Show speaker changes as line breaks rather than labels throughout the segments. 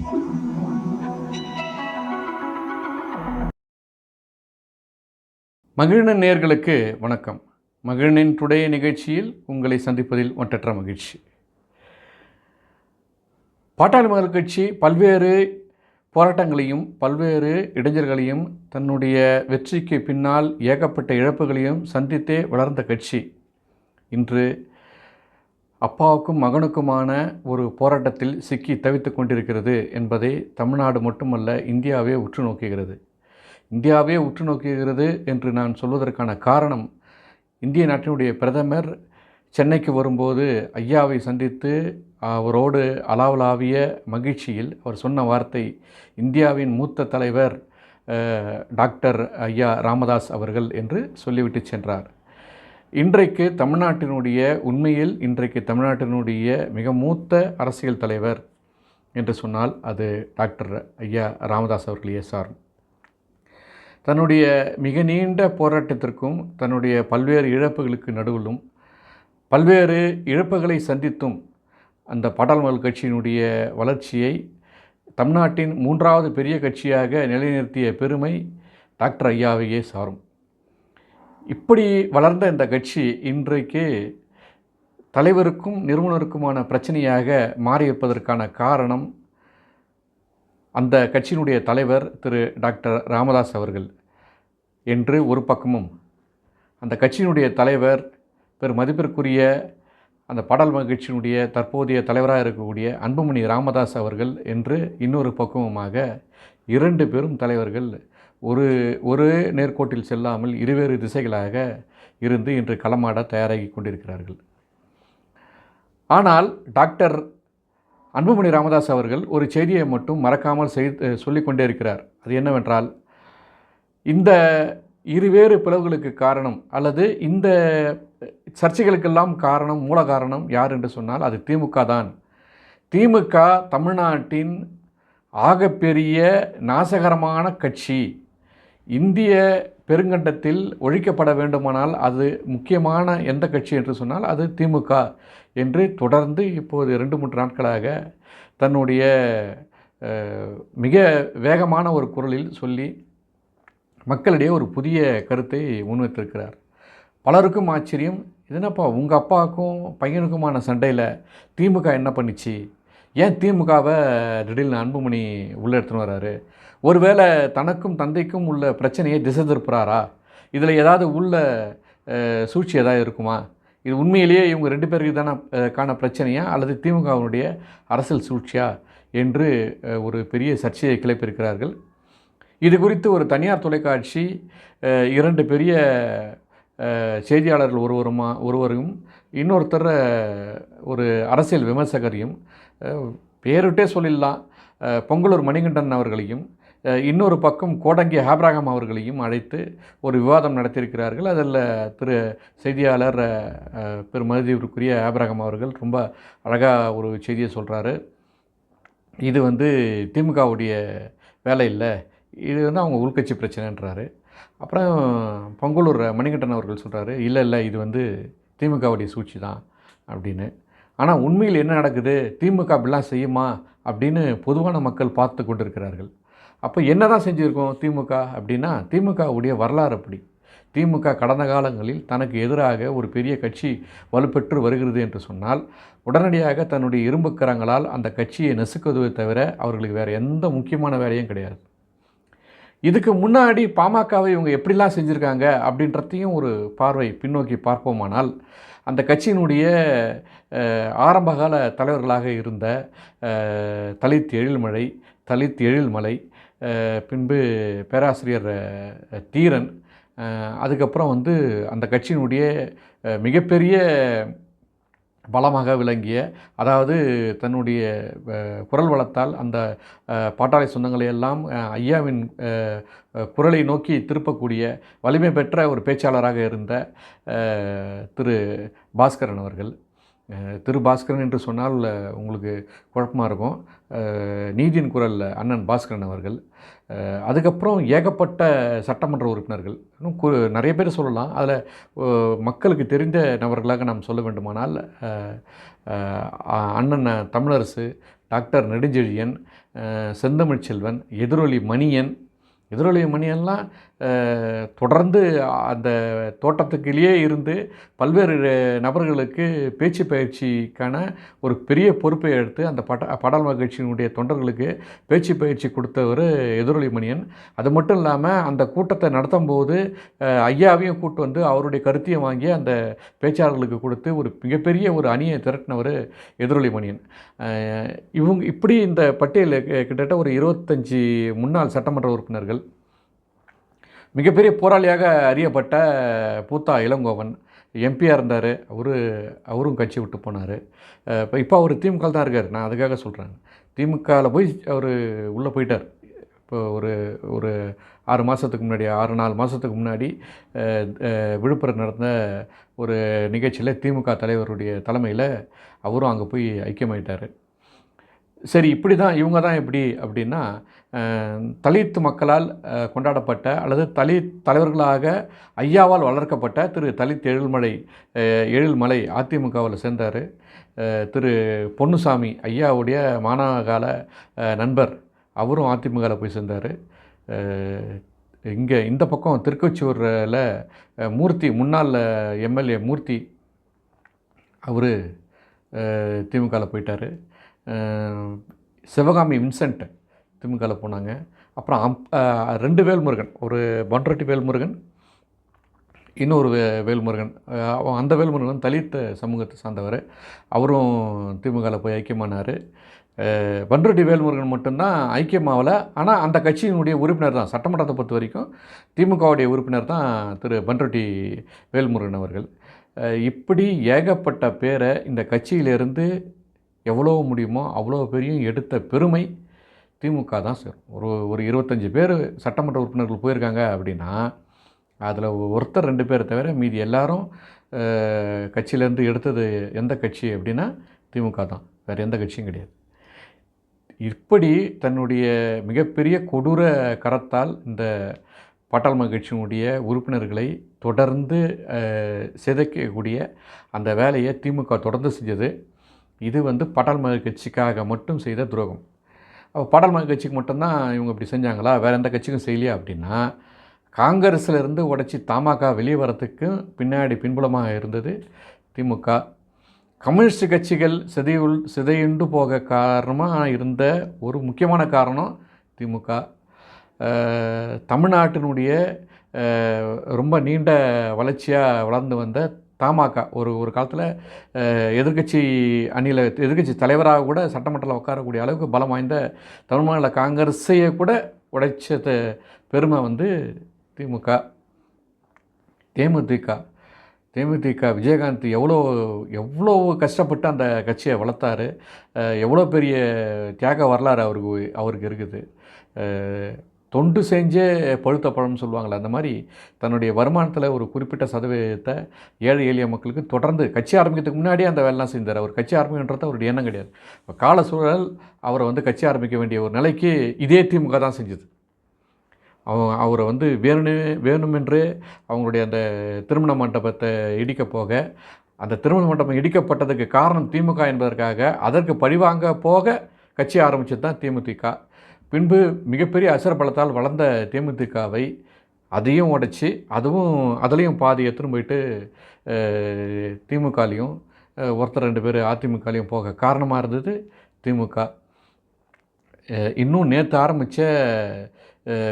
மகிழ்நன் நேர்களுக்கு வணக்கம். மகிழ்நின் டுடே நிகழ்ச்சியில் உங்களை சந்திப்பதில் ஒன்றற்ற மகிழ்ச்சி. பாட்டாளி மக்கள் கட்சி பல்வேறு போராட்டங்களையும் பல்வேறு இடைஞ்சல்களையும் தன்னுடைய வெற்றிக்கு பின்னால் ஏகப்பட்ட இழப்புகளையும் சந்தித்தே வளர்ந்த கட்சி. இன்று அப்பாவுக்கும் மகனுக்குமான ஒரு போராட்டத்தில் சிக்கி தவித்து கொண்டிருக்கிறது என்பதை தமிழ்நாடு மட்டுமல்ல இந்தியாவே உற்று நோக்குகிறது. இந்தியாவே உற்று நோக்குகிறது என்று நான் சொல்வதற்கான காரணம் இந்திய நாட்டினுடைய பிரதமர் சென்னைக்கு வரும்போது ஐயாவை சந்தித்து அவரோடு அலாவலாவிய மகிழ்ச்சியில் அவர் சொன்ன வார்த்தை இந்தியாவின் மூத்த தலைவர் டாக்டர் ஐயா ராமதாஸ் அவர்கள் என்று சொல்லிவிட்டு சென்றார். இன்றைக்கு தமிழ்நாட்டினுடைய உண்மையில் இன்றைக்கு தமிழ்நாட்டினுடைய மிக மூத்த அரசியல் தலைவர் என்று சொன்னால் அது டாக்டர் ஐயா ராமதாஸ் அவர்களையே சாரும். தன்னுடைய மிக நீண்ட போராட்டத்திற்கும் தன்னுடைய பல்வேறு இழப்புகளுக்கு நடுவிலும் பல்வேறு இழப்புகளை சந்தித்தும் அந்த பாட்டாளர்கள் கட்சியினுடைய வளர்ச்சியை தமிழ்நாட்டின் மூன்றாவது பெரிய கட்சியாக நிலைநிறுத்திய பெருமை டாக்டர் ஐயாவையே சாரும். இப்படி வளர்ந்த இந்த கட்சி இன்றைக்கு தலைவருக்கும் நிறுவனருக்குமான பிரச்சனையாக மாறியிருப்பதற்கான காரணம் அந்த கட்சியினுடைய தலைவர் திரு டாக்டர் ராமதாஸ் அவர்கள் என்று ஒரு பக்கமும் அந்த கட்சியினுடைய தலைவர் பெரும் மதிப்பிற்குரிய அந்த பாடல் மகிழ்ச்சியினுடைய தற்போதைய தலைவராக இருக்கக்கூடிய அன்புமணி ராமதாஸ் அவர்கள் என்று இன்னொரு பக்குவமாக இரண்டு பெரும் தலைவர்கள் ஒரு ஒரு நேர்கோட்டில் செல்லாமல் இருவேறு திசைகளாக இருந்து இன்று களமாட தயாராகி கொண்டிருக்கிறார்கள். ஆனால் டாக்டர் அன்புமணி ராமதாஸ் அவர்கள் ஒரு செய்தியை மட்டும் மறக்காமல் செய் சொல்லிக் கொண்டே இருக்கிறார். அது என்னவென்றால் இந்த இருவேறு பிளவுகளுக்கு காரணம் அல்லது இந்த சர்ச்சைகளுக்கெல்லாம் காரணம் மூல காரணம் யார் என்று சொன்னால் அது திமுக தான். திமுக தமிழ்நாட்டின் ஆகப்பெரிய நாசகரமான கட்சி. இந்திய பெருங்கண்டத்தில் ஒழிக்கப்பட வேண்டுமானால் அது முக்கியமான எந்த கட்சி என்று சொன்னால் அது திமுக என்று தொடர்ந்து இப்போது ரெண்டு மூன்று நாட்களாக தன்னுடைய மிக வேகமான ஒரு குரலில் சொல்லி மக்களிடையே ஒரு புதிய கருத்தை முன்வைத்திருக்கிறார். பலருக்கும் ஆச்சரியம் இது என்னப்பா உங்கள் அப்பாவுக்கும் பையனுக்குமான சண்டையில் திமுக என்ன பண்ணிச்சு? ஏன் திமுகவை திடீர்னு அன்புமணி உள்ளே எடுத்துன்னு வராரு ஒருவேளை தனக்கும் தந்தைக்கும் உள்ள பிரச்சனையை திசை திருப்புறாரா? இதில் ஏதாவது உள்ள சூழ்ச்சி ஏதாவது இருக்குமா? இது உண்மையிலேயே இவங்க ரெண்டு பேருக்கு தானே காண பிரச்சனையா? அல்லது திமுகவினுடைய அரசியல் சூழ்ச்சியா? என்று ஒரு பெரிய சர்ச்சையை கிளப்பியிருக்கிறார்கள். இது குறித்து ஒரு தனியார் தொலைக்காட்சி இரண்டு பெரிய செய்தியாளர்கள் ஒருவருமா ஒருவரும் இன்னொருத்தர் ஒரு அரசியல் விமர்சகரையும் பேருட்டே சொல்லிடலாம். பொங்கலூர் மணிகண்டன் அவர்களையும் இன்னொரு பக்கம் கோடங்கி ஆப்ராகம் அவர்களையும் அழைத்து ஒரு விவாதம் நடத்தியிருக்கிறார்கள். அதில் திரு செய்தியாளர் பெரு பெருமதிப்பிற்குரிய ஆப்ராகம் அவர்கள் ரொம்ப அழகாக ஒரு செய்தியை சொல்கிறாரு இது வந்து திமுகவுடைய வேலை இல்லை இது வந்து அவங்க உள்கட்சி பிரச்சனைன்றாரு. அப்புறம் பொங்கலூர் மணிகண்டன் அவர்கள் சொல்கிறாரு இல்லை இல்லை இது வந்து திமுகவுடைய சூழ்ச்சி தான் அப்படின்னு. ஆனால் உண்மையில் என்ன நடக்குது? திமுக அப்படிலாம் செய்யுமா? அப்படின்னு பொதுவான மக்கள் பார்த்து கொண்டிருக்கிறார்கள். அப்போ என்ன தான் செஞ்சுருக்கோம் திமுக அப்படின்னா திமுகவுடைய வரலாறு அப்படி. திமுக கடந்த காலங்களில் தனக்கு எதிராக ஒரு பெரிய கட்சி வலுப்பெற்று வருகிறது என்று சொன்னால் உடனடியாக தன்னுடைய இரும்புக்கரங்களால் அந்த கட்சியை நெசுக்குவதை தவிர அவர்களுக்கு வேறு எந்த முக்கியமான வேலையும் கிடையாது. இதுக்கு முன்னாடி பாமகவை இவங்க எப்படிலாம் செஞ்சுருக்காங்க அப்படின்றதையும் ஒரு பார்வை பின்னோக்கி பார்ப்போமானால் அந்த கட்சியினுடைய ஆரம்பகால தலைவர்களாக இருந்த தலித் எழில்மழை தலித் எழில்மலை பின்பு பேராசிரியர் தீரன் அதுக்கப்புறம் வந்து அந்த கட்சியினுடைய மிகப்பெரிய பலமாக விளங்கிய அதாவது தன்னுடைய குரல் வளத்தால் அந்த பாட்டாளி சொந்தங்களை எல்லாம் ஐயாவின் குரலை நோக்கி திருப்பக்கூடிய வலிமை பெற்ற ஒரு பேச்சாளராக இருந்த திரு பாஸ்கரன் அவர்கள். திரு பாஸ்கரன் என்று சொன்னால் உங்களுக்கு குழப்பமாக இருக்கும். நீதியின் குரல் அண்ணன் பாஸ்கரன் அவர்கள். அதுக்கப்புறம் ஏகப்பட்ட சட்டமன்ற உறுப்பினர்கள். இன்னும் கு நிறைய பேர் சொல்லலாம். அதில் மக்களுக்கு தெரிந்த நபர்களாக நாம் சொல்ல வேண்டுமானால் அண்ணன் தமிழரசு டாக்டர் நெடுஞ்செழியன் செந்தமிழ்ச்செல்வன் செந்தமிழ் செல்வன் எதிரொலி மணியன். எதிரொலி மணியன்லாம் தொடர்ந்து அந்த தோட்டத்துக்குள்ளேயே இருந்து பல்வேறு நபர்களுக்கு பேச்சு பயிற்சிக்கான ஒரு பெரிய பொறுப்பை எடுத்து அந்த பட பாடல் மகிழ்ச்சியினுடைய தொண்டர்களுக்கு பேச்சு பயிற்சி கொடுத்தவர் எதிரொலி மணியன் அது மட்டும் இல்லாமல் அந்த கூட்டத்தை நடத்தும் போது ஐயாவையும் கூட்டு வந்து அவருடைய கருத்தையும் வாங்கி அந்த பேச்சாளர்களுக்கு கொடுத்து ஒரு மிகப்பெரிய ஒரு அணியை திரட்டினவர் எதிரொலி மணியன் இவங்க இப்படி இந்த பட்டியலில் கிட்டத்தட்ட ஒரு இருபத்தஞ்சி முன்னாள் சட்டமன்ற உறுப்பினர்கள் மிகப்பெரிய போராளியாக அறியப்பட்ட பூத்தா இளங்கோவன். எம்பியாக இருந்தார். அவரு அவரும் கட்சி விட்டு போனார். இப்போ இப்போ அவர் திமுக தான் இருக்கார். நான் அதுக்காக சொல்கிறேன் திமுகவில் போய் அவர் உள்ளே போயிட்டார். இப்போ ஒரு ஒரு ஆறு மாதத்துக்கு முன்னாடி ஆறு நாலு மாதத்துக்கு முன்னாடி விழுப்புரம் நடந்த ஒரு நிகழ்ச்சியில் திமுக தலைவருடைய தலைமையில் அவரும் அங்கே போய் ஐக்கியமாயிட்டார். சரி இப்படி தான் இவங்க தான் எப்படி அப்படின்னா தலித் மக்களால் கொண்டாடப்பட்ட அல்லது தலித் தலைவர்களாக ஐயாவால் வளர்க்கப்பட்ட திரு தலித் எழில்மலை எழில்மலை அதிமுகவில் சேர்ந்தார். திரு பொன்னுசாமி ஐயாவுடைய மாணவகால நண்பர். அவரும் அதிமுகவில் போய் சேர்ந்தார். இங்கே இந்த பக்கம் திருக்கோச்சூரில் மூர்த்தி முன்னாள் எம்எல்ஏ மூர்த்தி அவர் திமுகவில் போயிட்டார். சிவகாமி வின்சென்ட் திமுகவில் போனாங்க. அப்புறம் அம் ரெண்டு வேல்முருகன் ஒரு பண்ரொட்டி வேல்முருகன் இன்னொரு வே வேல்முருகன். அவன் அந்த வேல்முருகன் தலித் சமூகத்தை சார்ந்தவர். அவரும் திமுகவில் போய் ஐக்கியமானார். அஹ், வேல்முருகன் மட்டும்தான் ஐக்கியமாகல ஆனால் அந்த கட்சியினுடைய உறுப்பினர் தான் சட்டமன்றத்தை பொறுத்த வரைக்கும் திமுகவுடைய உறுப்பினர் தான் திரு பன்ருட்டி வேல்முருகன் அவர்கள். இப்படி ஏகப்பட்ட பேரை இந்த கட்சியிலிருந்து எவ்வளோ முடியுமோ அவ்வளோ பெரிய எடுத்த பெருமை திமுக தான் சேரும். ஒரு ஒரு இருபத்தஞ்சி பேர் சட்டமன்ற உறுப்பினர்கள் போயிருக்காங்க அப்படின்னா அதில் ஒருத்தர் ரெண்டு பேரை தவிர மீதி எல்லாரும் கட்சியிலேருந்து எடுத்தது எந்த கட்சி அப்படின்னா திமுக தான். வேறு எந்த கட்சியும் கிடையாது. இப்படி தன்னுடைய மிகப்பெரிய கொடூர கரத்தால் இந்த பாட்டாள் கட்சியினுடைய உறுப்பினர்களை தொடர்ந்து சிதைக்கக்கூடிய அந்த வேலையை திமுக தொடர்ந்து செஞ்சது இது வந்து பாட்டாள் கட்சிக்காக மட்டும் செய்த துரோகம். அப்போ பாட்டாள் கட்சிக்கு மட்டும்தான் இவங்க இப்படி செஞ்சாங்களா? வேறு எந்த கட்சிக்கும் செய்யலையா அப்படின்னா காங்கிரஸில் இருந்து உடச்சி தமாக வெளியே வரத்துக்கு பின்னாடி பின்புலமாக இருந்தது திமுக கம்யூனிஸ்ட் கட்சிகள் சிதையுள் சிதையுண்டு போக காரணமாக இருந்த ஒரு முக்கியமான காரணம் திமுக தமிழ்நாட்டினுடைய ரொம்ப நீண்ட வளர்ச்சியாக வளர்ந்து வந்த தமாக ஒரு ஒரு காலத்தில் எதிர்க்கட்சி அணியில் எதிர்க்கட்சி தலைவராக கூட சட்டமன்றத்தில் உட்காரக்கூடிய அளவுக்கு பலம் வாய்ந்த தமிழ் மாநில காங்கிரஸையே கூட உடைச்ச பெருமை வந்து திமுக. தேமுதிக. தேமுதிக விஜயகாந்த் எவ்வளோ எவ்வளோ கஷ்டப்பட்டு அந்த கட்சியை வளர்த்தாரு. எவ்வளோ பெரிய தியாக வரலாறு அவருக்கு அவருக்கு இருக்குது. தொண்டு செஞ்சே பழுத்த பழம்னு சொல்லுவாங்களே அந்த மாதிரி தன்னுடைய வருமானத்தில் ஒரு குறிப்பிட்ட சதவீதத்தை ஏழை எளிய மக்களுக்கு தொடர்ந்து கட்சி ஆரம்பிக்கிறதுக்கு முன்னாடியே அந்த வேலைலாம் செஞ்சார் அவர் கட்சி ஆரம்பிக்கின்றது அவருடைய எண்ணம் கிடையாது. இப்போ கால சூழல் அவரை வந்து கட்சி ஆரம்பிக்க வேண்டிய ஒரு நிலைக்கு இதே திமுக தான் செஞ்சது. அவன் அவரை வந்து வேணுமே வேணுமென்று அவங்களுடைய அந்த திருமண மண்டபத்தை இடிக்க போக அந்த திருமண மண்டபம் இடிக்கப்பட்டதுக்கு காரணம் திமுக என்பதற்காக அதற்கு பழிவாங்க போக கட்சி ஆரம்பித்தது தான் தேமுதிக பின்பு மிகப்பெரிய அசரபலத்தால் வளர்ந்த தேமுதிகவை அதையும் உடைச்சி அதுவும் அதுலேயும் பாதி எடுத்துன்னு போயிட்டு திமுகலையும் ஒருத்தர் ரெண்டு பேர் அதிமுகலையும் போக காரணமாக இருந்தது திமுக. இன்னும் நேற்று ஆரம்பித்த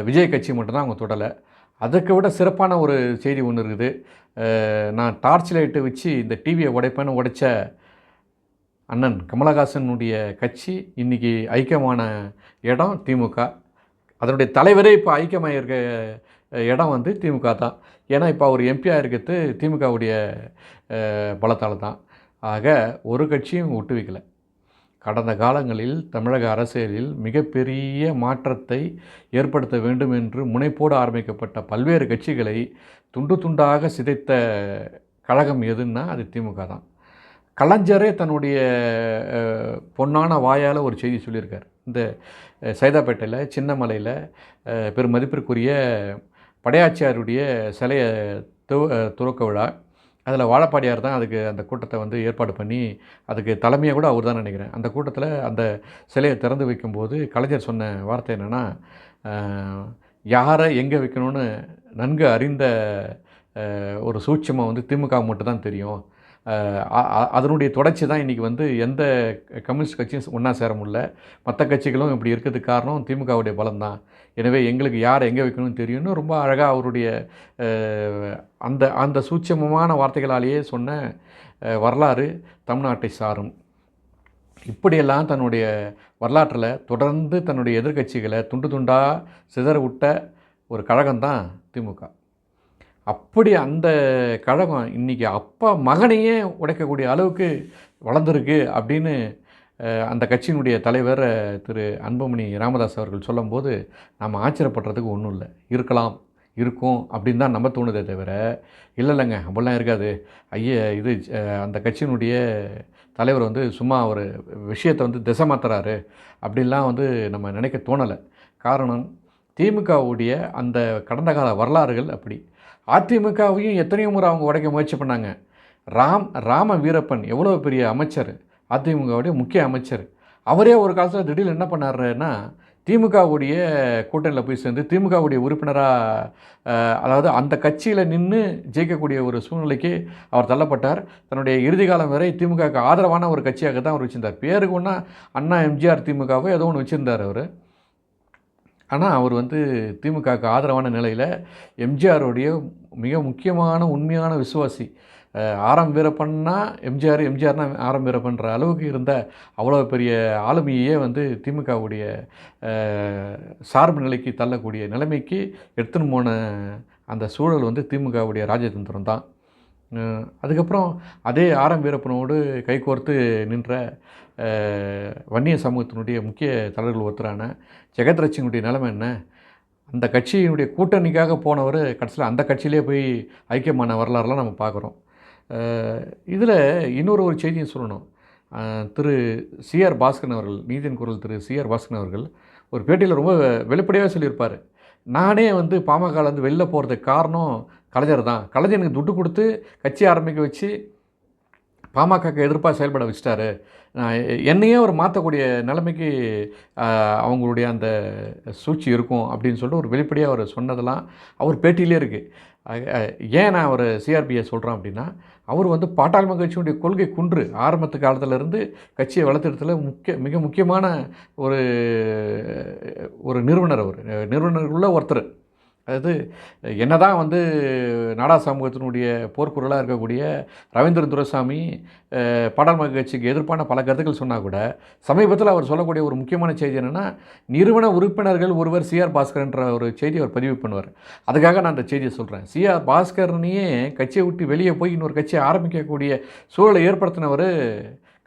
விஜய் கட்சி மட்டும்தான் அவங்க தொடலை. அதுக்கு விட சிறப்பான ஒரு செய்தி ஒன்று இருக்குது. நான் டார்ச் லைட்டு வச்சு இந்த டிவியை உடைப்பேன்னு உடைச்ச அண்ணன் கமலஹாசனுடைய கட்சி இன்றைக்கி ஐக்கியமான இடம் திமுக. அதனுடைய தலைவரே இப்போ ஐக்கியமாக இருக்க இடம் வந்து திமுக தான். ஏன்னா இப்போ அவர் எம்பியாக இருக்கிறது திமுகவுடைய பலத்தால் தான். ஆக ஒரு கட்சியும் விட்டு வைக்கலை கடந்த காலங்களில் தமிழக அரசியலில் மிகப்பெரிய மாற்றத்தை ஏற்படுத்த வேண்டும் என்று முனைப்போடு ஆரம்பிக்கப்பட்ட பல்வேறு கட்சிகளை துண்டு துண்டாக சிதைத்த கழகம் எதுன்னா அது திமுக தான். கலைஞரே தன்னுடைய பொன்னான வாயால் ஒரு செய்தி சொல்லியிருக்கார். இந்த சைதாப்பேட்டையில் சின்னமலையில் பெரும் மதிப்பிற்குரிய படையாச்சியாருடைய சிலையை து துறக்க விழா. அதில் வாழப்பாடியார் தான் அதுக்கு அந்த கூட்டத்தை வந்து ஏற்பாடு பண்ணி அதுக்கு தலைமையாக கூட அவர் தான் நினைக்கிறேன். அந்த கூட்டத்தில் அந்த சிலையை திறந்து வைக்கும்போது கலைஞர் சொன்ன வார்த்தை என்னென்னா யாரை எங்கே வைக்கணும்னு நன்கு அறிந்த ஒரு சூட்சமாக வந்து திமுக மட்டும் தான் தெரியும். அதனுடைய தொடர்ச்சி தான் இன்றைக்கி வந்து எந்த கம்யூனிஸ்ட் கட்சியும் ஒன்றா சேர முடியல. மற்ற கட்சிகளும் இப்படி இருக்கிறதுக்கு காரணம் திமுகவுடைய பலம் தான் எனவே எங்களுக்கு யார் எங்கே வைக்கணும்னு தெரியும்னு ரொம்ப அழகாக அவருடைய அந்த அந்த சூட்சமமான வார்த்தைகளாலேயே சொன்ன வரலாறு தமிழ்நாட்டை சாரும். இப்படியெல்லாம் தன்னுடைய வரலாற்றில் தொடர்ந்து தன்னுடைய எதிர்க்கட்சிகளை துண்டு துண்டாக சிதற விட்ட ஒரு கழகம் தான் திமுக. அப்படி அந்த கழகம் இன்றைக்கி அப்பா மகனையே உடைக்கக்கூடிய அளவுக்கு வளர்ந்துருக்கு அப்படின்னு அந்த கட்சியினுடைய தலைவர் திரு அன்புமணி ராமதாஸ் அவர்கள் சொல்லும்போது நம்ம ஆச்சரியப்படுறதுக்கு ஒன்றும் இல்லை. இருக்கலாம் இருக்கும் அப்படின்னு தான் நம்ம தோணுதே தவிர இல்லை இல்லைங்க அப்படிலாம் இருக்காது. ஐய இது அந்த கட்சியினுடைய தலைவர் வந்து சும்மா ஒரு விஷயத்தை வந்து திசை மாத்துறாரு அப்படின்லாம் வந்து நம்ம நினைக்க தோணலை. காரணம் திமுகவுடைய அந்த கடந்த கால வரலாறுகள் அப்படி. அதிமுகவையும் எத்தனையோ முறை அவங்க உடைக்க முயற்சி பண்ணாங்க. ராம் ராம வீரப்பன் எவ்வளோ பெரிய அமைச்சர்? அதிமுகவுடைய முக்கிய அமைச்சர். அவரே ஒரு காலத்தில் திடீர்னு என்ன பண்ணாருன்னா திமுகவுடைய கூட்டணியில் போய் சேர்ந்து திமுகவுடைய உறுப்பினராக அதாவது அந்த கட்சியில் நின்று ஜெயிக்கக்கூடிய ஒரு சூழ்நிலைக்கு அவர் தள்ளப்பட்டார். தன்னுடைய இறுதி காலம் வரை திமுகவுக்கு ஆதரவான ஒரு கட்சியாக தான் அவர் வச்சிருந்தார். பேருக்கு ஒன்றா அண்ணா எம்ஜிஆர் திமுகவோ ஏதோ ஒன்று வச்சுருந்தார் அவர். ஆனால் அவர் வந்து திமுகவுக்கு ஆதரவான நிலையில் எம்ஜிஆருடைய மிக முக்கியமான உண்மையான விசுவாசி ஆரம் வீரப்பன்னா எம்ஜிஆர் எம்ஜிஆர்னா ஆரம் வீரப்பன்ற அளவுக்கு இருந்த அவ்வளோ பெரிய ஆளுமையே வந்து திமுகவுடைய சார்பு நிலைக்கு தள்ளக்கூடிய நிலைமைக்கு எடுத்துன்னு போன அந்த சூழல் வந்து திமுகவுடைய ராஜதந்திரம் தான் அதுக்கப்புறம் அதே ஆரம் வீரப்பனோடு கைகோர்த்து நின்ற வன்னிய சமூகத்தினுடைய முக்கிய தலைவர்கள் ஒருத்தரான ஜெகத்ரட்சியினுடைய நிலைமை என்ன? அந்த கட்சியினுடைய கூட்டணிக்காக போனவர் கடைசியில் அந்த கட்சியிலே போய் ஐக்கியமான வரலாறுலாம் நம்ம பார்க்குறோம். இதில் இன்னொரு ஒரு செய்தியை சொல்லணும். திரு சிஆர் பாஸ்கரன் அவர்கள் நீதியின் குரல் திரு சிஆர் பாஸ்கரன் அவர்கள் ஒரு பேட்டியில் ரொம்ப வெளிப்படையாக சொல்லியிருப்பார். நானே வந்து பாமகலேருந்து வெளில போகிறதுக்கு காரணம் கலைஞர் தான். கலைஞர் எனக்கு துட்டு கொடுத்து கட்சி ஆரம்பிக்க வச்சு பாமகக்கு எதிர்ப்பாக செயல்பட வச்சிட்டாரு. என்னையே அவர் மாற்றக்கூடிய நிலைமைக்கு அவங்களுடைய அந்த சூழ்ச்சி இருக்கும் அப்படின்னு சொல்லிட்டு ஒரு வெளிப்படையாக அவர் சொன்னதெல்லாம் அவர் பேட்டியிலே இருக்குது ஏன் நான் அவர் சிஆர்பியை சொல்கிறேன் அப்படின்னா அவர் வந்து பாட்டாளி கட்சியினுடைய கொள்கை குன்று. ஆரம்பத்து காலத்திலேருந்து கட்சியை வளர்த்துறதுல முக்கிய மிக முக்கியமான ஒரு ஒரு நிறுவனர் அவர். நிறுவனர்களுள்ள ஒருத்தர். அதாவது என்னதான் வந்து நாடா சமூகத்தினுடைய போர்க்குரலாக இருக்கக்கூடிய ரவீந்திரன் துரசாமி பாடல் மகிழ்ச்சிக்கு கட்சிக்கு எதிர்ப்பான பல கருத்துக்கள் சொன்னால் கூட சமீபத்தில் அவர் சொல்லக்கூடிய ஒரு முக்கியமான செய்தி என்னென்னா நிறுவன உறுப்பினர்கள் ஒருவர் சிஆர் பாஸ்கர்ன்ற ஒரு செய்தி அவர் பதிவு பண்ணுவார். அதுக்காக நான் அந்த செய்தியை சொல்கிறேன் சிஆர் பாஸ்கர்னையே கட்சியை விட்டு வெளியே போய் இன்னொரு கட்சியை ஆரம்பிக்கக்கூடிய சூழலை ஏற்படுத்தினவர்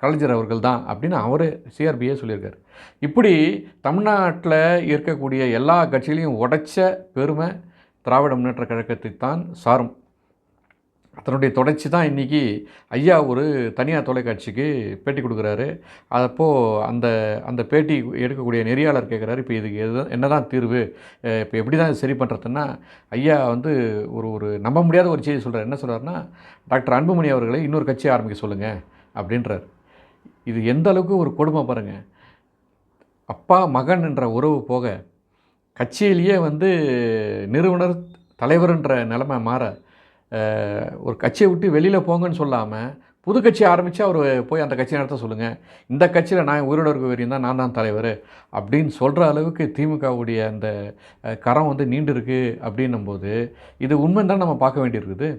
கலைஞர் அவர்கள் தான் அப்படின்னு அவர் சிஆர்பியே சொல்லியிருக்காரு. இப்படி தமிழ்நாட்டில் இருக்கக்கூடிய எல்லா கட்சிகளையும் உடைச்ச பெருமை திராவிட முன்னேற்ற கழகத்தை தான் சாரும். அதனுடைய தொடர்ச்சி தான் இன்றைக்கி ஐயா ஒரு தனியார் தொலைக்காட்சிக்கு பேட்டி கொடுக்குறாரு. அப்போது அந்த அந்த பேட்டி எடுக்கக்கூடிய நெறியாளர் கேட்குறாரு இப்போ இதுக்கு எது என்ன தான் தீர்வு இப்போ எப்படி தான் சரி பண்ணுறதுன்னா ஐயா வந்து ஒரு ஒரு நம்ப முடியாத ஒரு செய்தி சொல்கிறார் என்ன சொல்கிறாருன்னா டாக்டர் அன்புமணி அவர்களை இன்னொரு கட்சி ஆரம்பிக்க சொல்லுங்கள் அப்படின்றார். இது எந்த அளவுக்கு ஒரு கொடுமை பாருங்கள் அப்பா மகன் என்ற உறவு போக கட்சியிலேயே வந்து நிறுவனர் தலைவர்ன்ற நிலைமை மாற ஒரு கட்சியை விட்டு வெளியில் போங்கன்னு சொல்லாமல் புது கட்சி ஆரம்பித்து அவர் போய் அந்த கட்சி நடத்த சொல்லுங்கள் இந்த கட்சியில் நான் உயிரிழக்கு வரையும் தான் நான் தான் தலைவர் அப்படின்னு சொல்கிற அளவுக்கு திமுகவுடைய அந்த கரம் வந்து நீண்டு இருக்கு அப்படின்னும் போது இது உண்மை தான் நம்ம பார்க்க வேண்டியிருக்குது.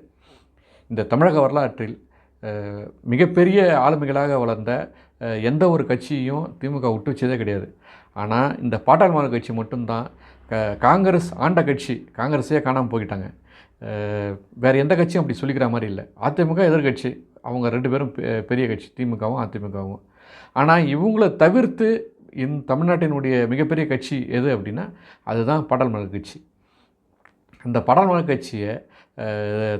இந்த தமிழக வரலாற்றில் மிகப்பெரிய ஆளுமைகளாக வளர்ந்த எந்த ஒரு கட்சியையும் திமுக விட்டு வச்சதே கிடையாது. ஆனால் இந்த பாட்டாளி கட்சி மட்டும்தான் க காங்கிரஸ் ஆண்ட கட்சி காங்கிரஸே காணாமல் போய்கிட்டாங்க வேறு எந்த கட்சியும் அப்படி சொல்லிக்கிற மாதிரி இல்லை. அதிமுக எதிர்கட்சி அவங்க ரெண்டு பேரும் பெ- பெரிய கட்சி திமுகவும் அதிமுகவும். ஆனால் இவங்கள தவிர்த்து இந் தமிழ்நாட்டினுடைய மிகப்பெரிய கட்சி எது அப்படின்னா அதுதான் பாடல் மலர் கட்சி. அந்த மலர் கட்சியை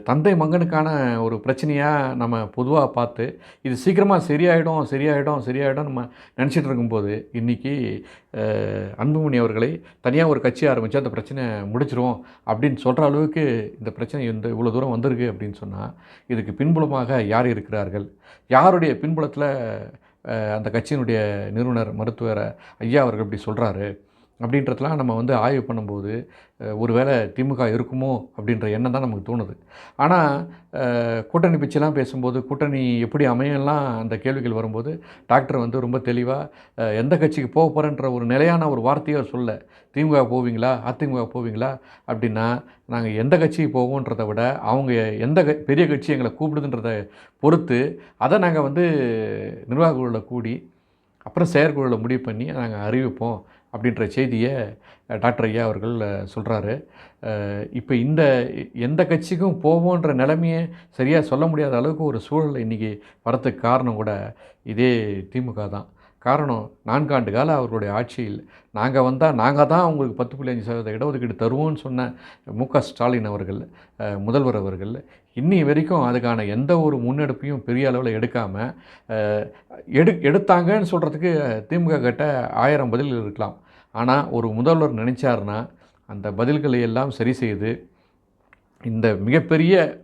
தந்தை மகனுக்கான ஒரு பிரச்சனையாக நம்ம பொதுவாக பார்த்து இது சீக்கிரமாக சரியாயிடும் சரியாயிடும் சரியாயிடும் நம்ம நினச்சிட்டு இருக்கும்போது இன்றைக்கி அன்புமணி அவர்களை தனியாக ஒரு கட்சி ஆரம்பித்து அந்த பிரச்சனை முடிச்சிருவோம் அப்படின்னு சொல்கிற அளவுக்கு இந்த பிரச்சனை இந்த இவ்வளோ தூரம் வந்திருக்கு அப்படின்னு சொன்னால் இதுக்கு பின்புலமாக யார் இருக்கிறார்கள்? யாருடைய பின்புலத்தில் அந்த கட்சியினுடைய நிறுவனர் மருத்துவர் ஐயா அவர்கள் இப்படி சொல்கிறாரு அப்படின்றதுலாம் நம்ம வந்து ஆய்வு பண்ணும்போது ஒரு ஒருவேளை திமுக இருக்குமோ அப்படின்ற எண்ணம் தான் நமக்கு தோணுது. ஆனால் கூட்டணி பிச்செல்லாம் பேசும்போது கூட்டணி எப்படி அமையலாம் அந்த கேள்விகள் வரும்போது டாக்டர் வந்து ரொம்ப தெளிவாக எந்த கட்சிக்கு போக போகிறேன்ற ஒரு நிலையான ஒரு வார்த்தையை அவர் சொல்ல திமுக போவீங்களா? அதிமுக போவீங்களா? அப்படின்னா நாங்கள் எந்த கட்சிக்கு போவோன்றதை விட அவங்க எந்த க பெரிய கட்சி எங்களை கூப்பிடுதுன்றதை பொறுத்து அதை நாங்கள் வந்து நிர்வாகக்குழுவில் கூடி அப்புறம் செயற்குழுவில் முடிவு பண்ணி நாங்கள் அறிவிப்போம் அப்படின்ற செய்தியை டாக்டர் ஐயா அவர்கள் சொல்கிறாரு இப்போ இந்த எந்த கட்சிக்கும் போவோன்ற நிலைமையை சரியாக சொல்ல முடியாத அளவுக்கு ஒரு சூழல் இன்றைக்கி வரத்துக்கு காரணம் கூட இதே திமுக தான். காரணம் நான்காண்டு கால அவர்களுடைய ஆட்சியில். நாங்கள் வந்தால் நாங்கள் தான் உங்களுக்கு பத்து புள்ளி அஞ்சு சதவீத இடஒதுக்கீடு தருவோம்னு சொன்ன மு க ஸ்டாலின் அவர்கள் முதல்வர் அவர்கள் இன்னி வரைக்கும் அதுக்கான எந்த ஒரு முன்னெடுப்பையும் பெரிய அளவில் எடுக்காமல் எடு எடுத்தாங்கன்னு சொல்கிறதுக்கு திமுக கிட்ட ஆயிரம் பதில் இருக்கலாம். ஆனால் ஒரு முதல்வர் நினச்சாருன்னா அந்த பதில்களை எல்லாம் சரி செய்து இந்த மிகப்பெரிய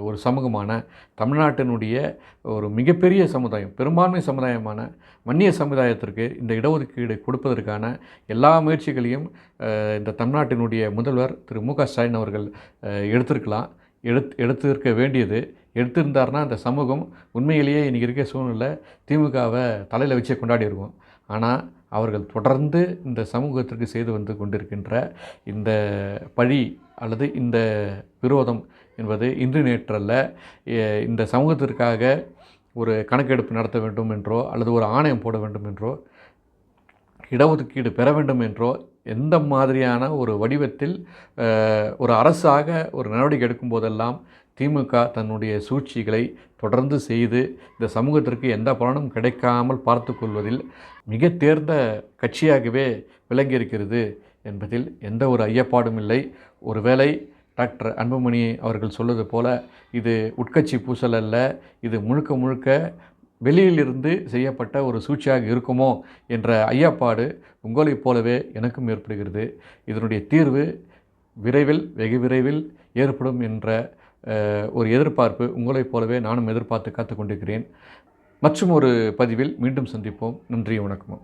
ஒரு சமூகமான தமிழ்நாட்டினுடைய ஒரு மிகப்பெரிய சமுதாயம் பெரும்பான்மை சமுதாயமான வன்னிய சமுதாயத்திற்கு இந்த இடஒதுக்கீடு கொடுப்பதற்கான எல்லா முயற்சிகளையும் இந்த தமிழ்நாட்டினுடைய முதல்வர் திரு மு க ஸ்டாலின் அவர்கள் எடுத்திருக்கலாம். எடுத் எடுத்திருக்க வேண்டியது எடுத்திருந்தாருன்னா அந்த சமூகம் உண்மையிலேயே இன்றைக்கி இருக்க சூழ்நிலை திமுகவை தலையில் வச்சே கொண்டாடி இருக்கும் ஆனால் அவர்கள் தொடர்ந்து இந்த சமூகத்திற்கு செய்து வந்து கொண்டிருக்கின்ற இந்த பழி அல்லது இந்த விரோதம் என்பது இன்று நேற்றல்ல இந்த சமூகத்திற்காக ஒரு கணக்கெடுப்பு நடத்த வேண்டும் என்றோ அல்லது ஒரு ஆணையம் போட வேண்டும் என்றோ இடஒதுக்கீடு பெற வேண்டும் என்றோ எந்த மாதிரியான ஒரு வடிவத்தில் ஒரு அரசாக ஒரு நடவடிக்கை எடுக்கும் போதெல்லாம் திமுக தன்னுடைய சூழ்ச்சிகளை தொடர்ந்து செய்து இந்த சமூகத்திற்கு எந்த பலனும் கிடைக்காமல் பார்த்து கொள்வதில் மிக தேர்ந்த கட்சியாகவே விளங்கியிருக்கிறது என்பதில் எந்த ஒரு ஐயப்பாடும் இல்லை. ஒருவேளை டாக்டர் அன்புமணி அவர்கள் சொல்வது போல இது உட்கட்சி பூசல் அல்ல இது முழுக்க முழுக்க வெளியிலிருந்து செய்யப்பட்ட ஒரு சூழ்ச்சியாக இருக்குமோ என்ற ஐயப்பாடு உங்களைப் போலவே எனக்கும் ஏற்படுகிறது. இதனுடைய தீர்வு விரைவில் வெகு விரைவில் ஏற்படும் என்ற ஒரு எதிர்பார்ப்பு உங்களைப் போலவே நானும் எதிர்பார்த்து காத்து கொண்டிருக்கிறேன். மற்றும் ஒரு பதிவில் மீண்டும் சந்திப்போம். நன்றி வணக்கம்